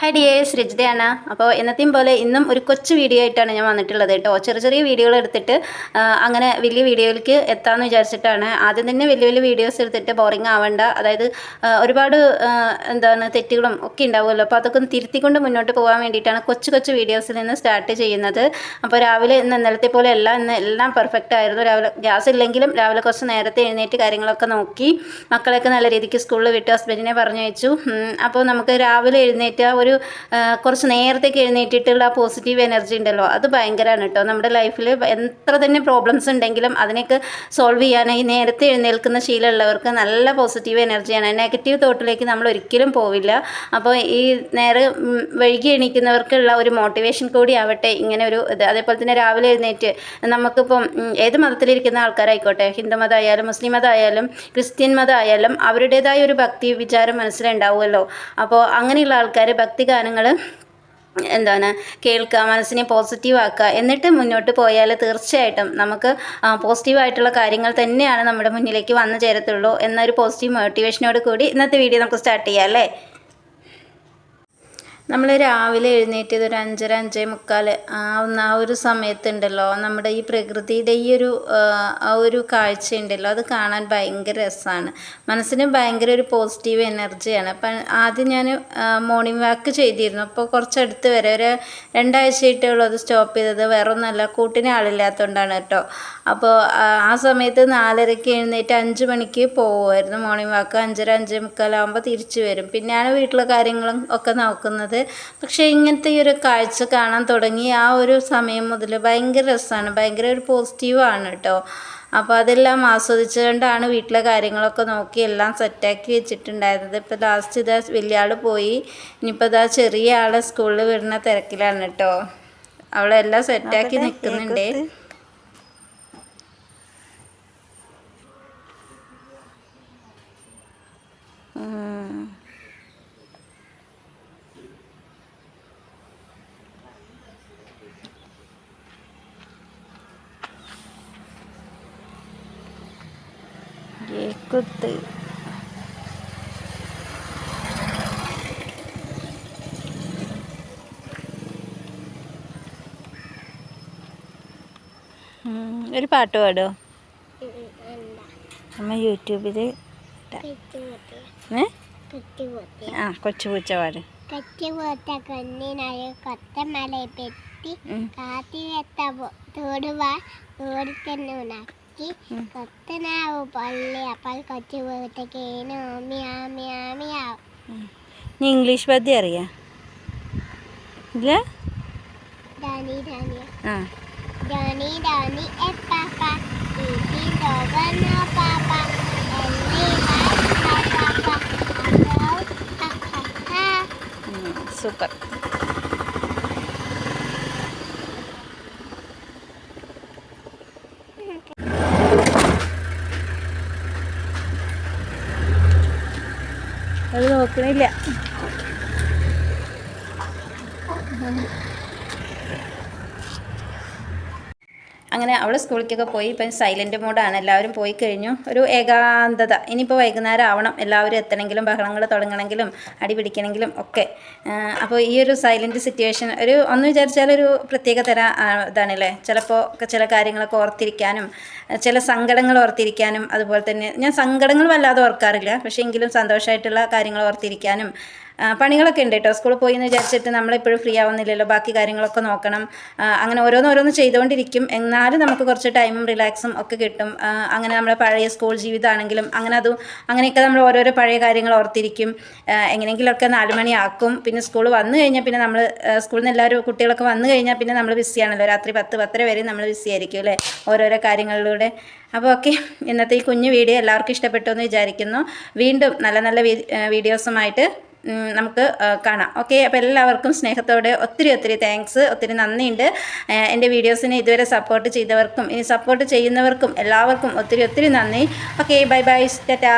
Hi dears രജിതയാണ് അപ്പോൾ എന്നത്തെയും പോലെ ഇന്നും ഒരു കൊച്ചു വീഡിയോ ആയിട്ടാണ് ഞാൻ വന്നിട്ടുള്ളത് കേട്ടോ. ചെറിയ ചെറിയ വീഡിയോകൾ എടുത്തിട്ട് അങ്ങനെ വലിയ വീഡിയോയിലേക്ക് എത്താമെന്ന് വിചാരിച്ചിട്ടാണ്. ആദ്യം തന്നെ വലിയ വലിയ വീഡിയോസ് എടുത്തിട്ട് ബോറിംഗ് ആവേണ്ട. അതായത് ഒരുപാട് എന്താണ് തെറ്റുകളും ഒക്കെ ഉണ്ടാവുമല്ലോ. അപ്പോൾ അതൊക്കെ ഒന്ന് തിരുത്തിക്കൊണ്ട് മുന്നോട്ട് പോകാൻ വേണ്ടിയിട്ടാണ് കൊച്ചു കൊച്ചു വീഡിയോസിൽ നിന്ന് സ്റ്റാർട്ട് ചെയ്യുന്നത്. അപ്പോൾ രാവിലെ ഇന്ന് ഇന്നലത്തെ പോലെ എല്ലാം ഇന്ന് എല്ലാം പെർഫെക്റ്റ് ആയിരുന്നു. രാവിലെ ഗ്യാസ് ഇല്ലെങ്കിലും രാവിലെ കുറച്ച് നേരത്തെ എഴുന്നേറ്റ് കാര്യങ്ങളൊക്കെ നോക്കി മക്കളെയൊക്കെ നല്ല രീതിക്ക് സ്കൂളിൽ വിട്ട് ഹസ്ബൻഡിനെ പറഞ്ഞു വെച്ചു അപ്പോൾ നമുക്ക് രാവിലെ എഴുന്നേറ്റ് ആ ഒരു കുറച്ച് നേരത്തേക്ക് എഴുന്നേറ്റിട്ടുള്ള ആ പോസിറ്റീവ് എനർജി ഉണ്ടല്ലോ. അത് ഭയങ്കരമാണ് കേട്ടോ നമ്മുടെ ലൈഫിൽ എത്ര തന്നെ പ്രോബ്ലംസ് ഉണ്ടെങ്കിലും അതിനൊക്കെ സോൾവ് ചെയ്യാനായി നേരത്തെ എഴുന്നേൽക്കുന്ന ശീലമുള്ളവർക്ക് നല്ല പോസിറ്റീവ് എനർജിയാണ് നെഗറ്റീവ് തോട്ടിലേക്ക് നമ്മൾ ഒരിക്കലും പോവില്ല. അപ്പോൾ ഈ നേരെ വൈകി എണീക്കുന്നവർക്കുള്ള ഒരു മോട്ടിവേഷൻ കൂടി ആവട്ടെ. ഇങ്ങനെ ഒരു ഇത്. അതേപോലെ തന്നെ രാവിലെ എഴുന്നേറ്റ് നമുക്കിപ്പം ഏത് മതത്തിലിരിക്കുന്ന ആൾക്കാരായിക്കോട്ടെ. ഹിന്ദു മതമായാലും മുസ്ലിം മതമായാലും ക്രിസ്ത്യൻ മതമായാലും അവരുടേതായ ഒരു ഭക്തി വിചാരം മനസ്സിലുണ്ടാവുമല്ലോ. അപ്പോൾ അങ്ങനെയുള്ള ആൾക്കാർ ഭക്തി ഗാനങ്ങൾ എന്താണ് കേൾക്കുക മനസ്സിനെ പോസിറ്റീവ് ആക്കുക എന്നിട്ട് മുന്നോട്ട് പോയാൽ തീർച്ചയായിട്ടും നമുക്ക് പോസിറ്റീവായിട്ടുള്ള കാര്യങ്ങൾ തന്നെയാണ് നമ്മുടെ മുന്നിലേക്ക് വന്നു ചേരത്തുള്ളൂ എന്നൊരു പോസിറ്റീവ് മോട്ടിവേഷനോട് കൂടി ഇന്നത്തെ വീഡിയോ നമുക്ക് സ്റ്റാർട്ട് ചെയ്യാം അല്ലേ? നമ്മൾ രാവിലെ എഴുന്നേറ്റ് ഒരു അഞ്ചര അഞ്ചേ മുക്കാൽ ആവുന്ന ആ ഒരു സമയത്തുണ്ടല്ലോ. നമ്മുടെ ഈ പ്രകൃതിയുടെ ഈ ഒരു ആ, ഒരു കാഴ്ച ഉണ്ടല്ലോ അത് കാണാൻ ഭയങ്കര രസമാണ് മനസ്സിന് ഭയങ്കര ഒരു പോസിറ്റീവ് എനർജിയാണ് അപ്പം ആദ്യം ഞാൻ മോർണിംഗ് വാക്ക് ചെയ്തിരുന്നു. അപ്പോൾ കുറച്ചടുത്ത് വരെ ഒരു അത് സ്റ്റോപ്പ് ചെയ്തത്. വേറൊന്നല്ല കൂട്ടിന് ആളില്ലാത്തതുകൊണ്ടാണ് കേട്ടോ. അപ്പോൾ ആ, സമയത്ത് നാലരയ്ക്ക് എഴുന്നേറ്റ് അഞ്ച് മണിക്ക് പോകുമായിരുന്നു മോർണിംഗ് വാക്ക് അഞ്ചര അഞ്ചേ മുക്കാലാകുമ്പോൾ തിരിച്ചു വരും. പിന്നെയാണ് വീട്ടിലെ കാര്യങ്ങളും ഒക്കെ നോക്കുന്നത്. പക്ഷേ ഇങ്ങനത്തെ ഈ ഒരു കാഴ്ച കാണാൻ തുടങ്ങി. ആ ഒരു സമയം മുതൽ ഭയങ്കര രസമാണ് ഭയങ്കര ഒരു പോസിറ്റീവാണ് കേട്ടോ. അപ്പോൾ അതെല്ലാം ആസ്വദിച്ചുകൊണ്ടാണ് വീട്ടിലെ കാര്യങ്ങളൊക്കെ നോക്കി എല്ലാം സെറ്റാക്കി വെച്ചിട്ടുണ്ടായിരുന്നത്. ഇപ്പോൾ ലാസ്റ്റ് ഇതാ വലിയ ആൾ പോയി. ഇനിയിപ്പോൾ ഇതാ ചെറിയ ആളെ സ്കൂളിൽ വിടുന്ന തിരക്കിലാണ് കേട്ടോ. അവളെല്ലാം സെറ്റാക്കി നിൽക്കുന്നുണ്ട് കുത്ത് ഒരു പാട്ട് പാടോ? അമ്മ യൂട്യൂബിൽ ഏ? ആ കൊച്ചു പൂച്ച പാട്. കൊച്ചുപൂച്ച കൊന്നിനായ കൊത്തമല പെറ്റി കാത്തി തോടുവാ kau tenang polly ya Dani Dani ah Dani Dani apa apa ini dogan apa apa ini apa apa apa apa suka നോക്കണില്ല. അങ്ങനെ അവൾ സ്കൂളിലേക്കൊക്കെ പോയി ഇപ്പം സൈലന്റ് മോഡാണ് എല്ലാവരും പോയി കഴിഞ്ഞു. ഒരു ഏകാന്തത. ഇനിയിപ്പോൾ വൈകുന്നേരം ആവണം. എല്ലാവരും എത്തണമെങ്കിലും ബഹളങ്ങൾ തുടങ്ങണമെങ്കിലും അടി പിടിക്കണമെങ്കിലും ഒക്കെ. അപ്പോൾ ഈ ഒരു സൈലന്റ് സിറ്റുവേഷൻ ഒരു ഒന്ന് വിചാരിച്ചാൽ ഒരു പ്രത്യേക തര ഇതാണല്ലേ? ചിലപ്പോൾ ചില കാര്യങ്ങളൊക്കെ ഓർത്തിരിക്കാനും ചില സങ്കടങ്ങൾ ഓർത്തിരിക്കാനും അതുപോലെ തന്നെ ഞാൻ സങ്കടങ്ങൾ വല്ലാതെ ഓർക്കാറില്ല. പക്ഷേ എങ്കിലും സന്തോഷമായിട്ടുള്ള കാര്യങ്ങൾ ഓർത്തിരിക്കാനും പണികളൊക്കെ ഉണ്ട് കേട്ടോ സ്കൂളിൽ പോയി എന്ന് വിചാരിച്ചിട്ട് നമ്മളെപ്പോഴും ഫ്രീ ആവുന്നില്ലല്ലോ. ബാക്കി കാര്യങ്ങളൊക്കെ നോക്കണം. അങ്ങനെ ഓരോന്നോരോന്ന് ചെയ്തുകൊണ്ടിരിക്കും എന്നാലും നമുക്ക് കുറച്ച് ടൈമും റിലാക്സും ഒക്കെ കിട്ടും. അങ്ങനെ നമ്മുടെ പഴയ സ്കൂൾ ജീവിതമാണെങ്കിലും അങ്ങനെ അതും അങ്ങനെയൊക്കെ നമ്മൾ ഓരോരോ പഴയ കാര്യങ്ങൾ ഓർത്തിരിക്കും. എങ്ങനെയെങ്കിലുമൊക്കെ നാല് മണിയാക്കും. പിന്നെ സ്കൂൾ വന്നു കഴിഞ്ഞാൽ പിന്നെ നമ്മൾ സ്കൂളിൽ നിന്ന് എല്ലാവരും കുട്ടികളൊക്കെ വന്നു കഴിഞ്ഞാൽ പിന്നെ നമ്മൾ ബിസി ആണല്ലോ. രാത്രി പത്ത് പത്തര വരെ നമ്മൾ ബിസി ആയിരിക്കും അല്ലേ? ഓരോരോ കാര്യങ്ങളിലൂടെ. അപ്പോൾ ഓക്കെ ഇന്നത്തെ ഈ കുഞ്ഞു വീഡിയോ എല്ലാവർക്കും ഇഷ്ടപ്പെട്ടു എന്ന് വിചാരിക്കുന്നു. വീണ്ടും നല്ല നല്ല വീഡിയോസുമായിട്ട് നമുക്ക് കാണാം. ഓക്കെ അപ്പോൾ എല്ലാവർക്കും സ്നേഹത്തോടെ ഒത്തിരി ഒത്തിരി താങ്ക്സ് ഒത്തിരി നന്ദിയുണ്ട്. എന്റെ വീഡിയോസിനെ ഇതുവരെ സപ്പോർട്ട് ചെയ്തവർക്കും ഇനി സപ്പോർട്ട് ചെയ്യുന്നവർക്കും എല്ലാവർക്കും ഒത്തിരി ഒത്തിരി നന്ദി. Okay bye bye Tata